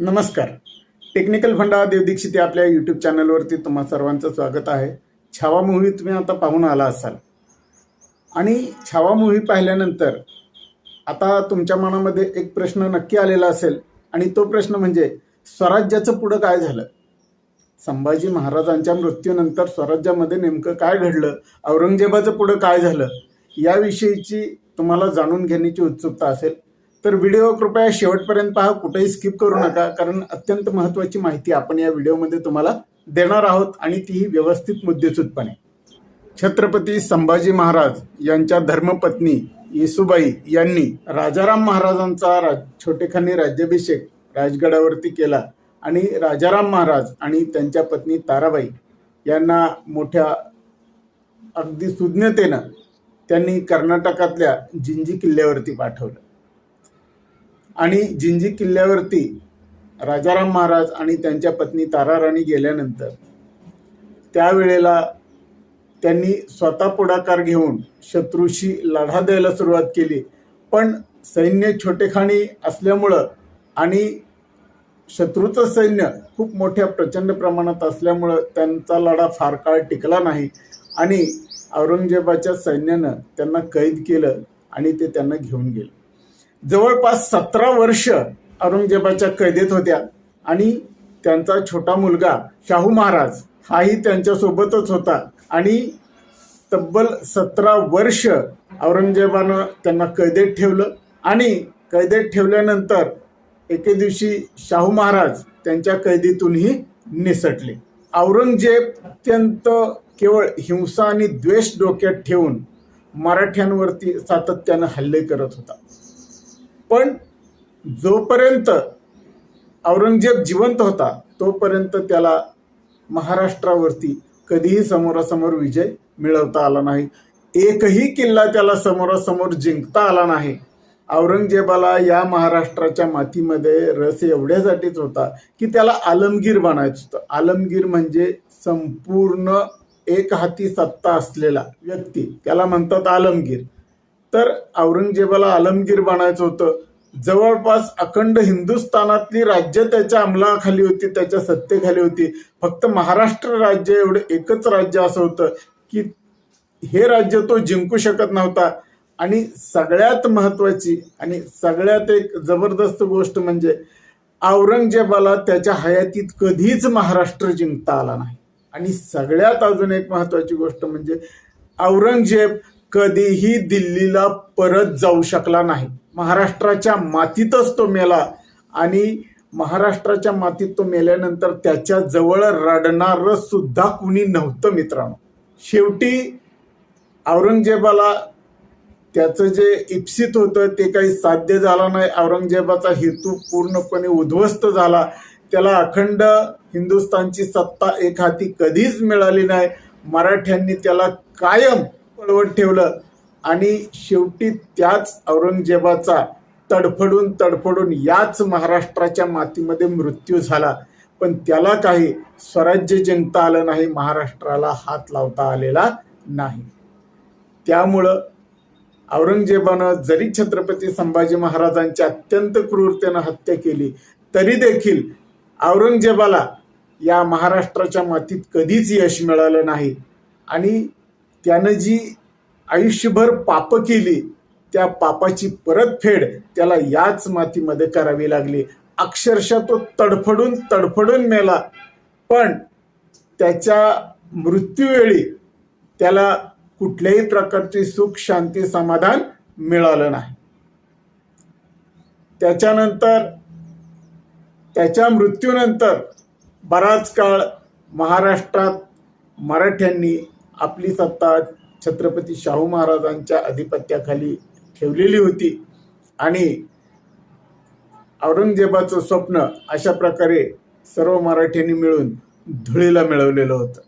नमस्कार. टेक्निकल फंडा देवदीक्षित या आपल्या यूट्यूब चॅनलवरती तुम्हा सर्वांचं स्वागत आहे. छावा मूव्ही तुम्ही आता पाहून आला असाल. आणि छावा मूव्ही पाहिल्यानंतर आता तुमच्या मनामध्ये एक प्रश्न नक्की आलेला असेल आणि तो प्रश्न म्हणजे स्वराज्याचं पुढं काय झालं? संभाजी महाराजांच्या मृत्यूनंतर स्वराज्यामध्ये नेमकं काय घडलं? औरंगजेबाचं पुढं काय झालं? याविषयीची तुम्हाला जाणून घेण्याची उत्सुकता असेल. तर व्हिडिओ कृपया शेवटपर्यंत पहा कुठेही स्किप करू नका कारण अत्यंत महत्त्वाची माहिती आपण या व्हिडिओमध्ये तुम्हाला देणार आहोत आणि तीही व्यवस्थित मुद्देसूदपणे. छत्रपती संभाजी महाराज यांच्या धर्मपत्नी येसुबाई यांनी राजाराम महाराजांचा राज छोटेखानी राज्याभिषेक राजगडावरती केला आणि राजाराम महाराज आणि त्यांच्या पत्नी ताराबाई यांना मोठ्या अगदी सुज्ञतेनं त्यांनी कर्नाटकातल्या जिंजी किल्ल्यावरती पाठवलं. आणि जिंजी किल्ल्यावरती राजाराम महाराज आणि त्यांच्या पत्नी ताराराणी गेल्यानंतर त्यावेळेला त्यांनी स्वतः पुढाकार घेऊन शत्रूशी लढा द्यायला सुरुवात केली. पण सैन्य छोटेखानी असल्यामुळं आणि शत्रूचं सैन्य खूप मोठ्या प्रचंड प्रमाणात असल्यामुळं त्यांचा लढा फार काळ टिकला नाही आणि औरंगजेबाच्या सैन्यानं त्यांना कैद केलं आणि ते त्यांना घेऊन गेलं. जवळपास सतरा वर्ष औरंगजेबाच्या कैदेत होत्या आणि त्यांचा छोटा मुलगा शाहू महाराज हाही त्यांच्यासोबतच होता. आणि तब्बल सतरा वर्ष औरंगजेबानं त्यांना कैदेत ठेवलं आणि कैदेत ठेवल्यानंतर एके दिवशी शाहू महाराज त्यांच्या कैदीतूनही निसटले. औरंगजेब अत्यंत केवळ हिंसा आणि द्वेष डोक्यात ठेवून मराठ्यांवरती सातत्यानं हल्ले करत होता. पण जोपर्यंत औरंगजेब जिवंत होता तोपर्यंत त्याला महाराष्ट्रावरती कधीही समोरासमोर विजय मिळवता आला नाही. एकही किल्ला त्याला समोरासमोर जिंकता आला नाही. औरंगजेबाला या महाराष्ट्राच्या मातीमध्ये रस एवढ्यासाठीच होता की त्याला आलमगीर बनायचं होतं. आलमगीर म्हणजे संपूर्ण एक हाती सत्ता असलेला व्यक्ती. त्याला म्हणतात आलमगीर. तर औरंगजेबाला आलमगीर बनायचं होतं. जवळपास अखंड हिंदुस्थानातली राज्य त्याच्या अंमलाखाली होती त्याच्या सत्तेखाली होती. फक्त महाराष्ट्र राज्य एवढं एकच राज्य असं होतं की हे राज्य तो जिंकू शकत नव्हता. आणि सगळ्यात महत्वाची आणि सगळ्यात एक जबरदस्त गोष्ट म्हणजे औरंगजेबाला त्याच्या हयातीत कधीच महाराष्ट्र जिंकता आला नाही. आणि सगळ्यात अजून एक महत्वाची गोष्ट म्हणजे औरंगजेब कधीही दिल्लीला परत जाऊ शकला नाही. महाराष्ट्राच्या मातीतच तो मेला आणि महाराष्ट्राच्या मातीत तो मेल्यानंतर त्याच्याजवळ रडणार सुद्धा कुणी नव्हतं मित्रांनो. शेवटी औरंगजेबाला त्याचं जे इप्सित होतं ते काही साध्य झालं नाही. औरंगजेबाचा हेतू पूर्णपणे उद्ध्वस्त झाला. त्याला अखंड हिंदुस्थानची सत्ता एक हाती कधीच मिळाली नाही. मराठ्यांनी त्याला कायम पळवत ठेवलं. आणि शेवटी त्याच औरंगजेबाचा तडफडून तडफडून याच महाराष्ट्राच्या मातीमध्ये मृत्यू झाला. पण त्याला काही स्वराज्य जिंकता आलं नाही महाराष्ट्राला हात लावता आलेला नाही. त्यामुळं औरंगजेबानं जरी छत्रपती संभाजी महाराजांची अत्यंत क्रूरतेनं हत्या केली तरी देखील औरंगजेबाला या महाराष्ट्राच्या मातीत कधीच यश मिळालं नाही. आणि त्यानं जी आयुष्यभर पाप केली त्या पापाची परतफेड त्याला याच मातीमध्ये करावी लागली. अक्षरशः तो तडफडून तडफडून मेला. पण त्याच्या मृत्यूवेळी त्याला कुठल्याही प्रकारची सुख शांती समाधान मिळालं नाही. त्याच्यानंतर त्याच्या मृत्यूनंतर बराच काळ महाराष्ट्रात मराठ्यांनी आपली सत्ता छत्रपती शाहू महाराजांच्या अधिपत्याखाली ठेवलेली होती. आणि औरंगजेबाचं स्वप्न अशा प्रकारे सर्व मराठ्यांनी मिळून धुळीला मिळवलेलं होतं.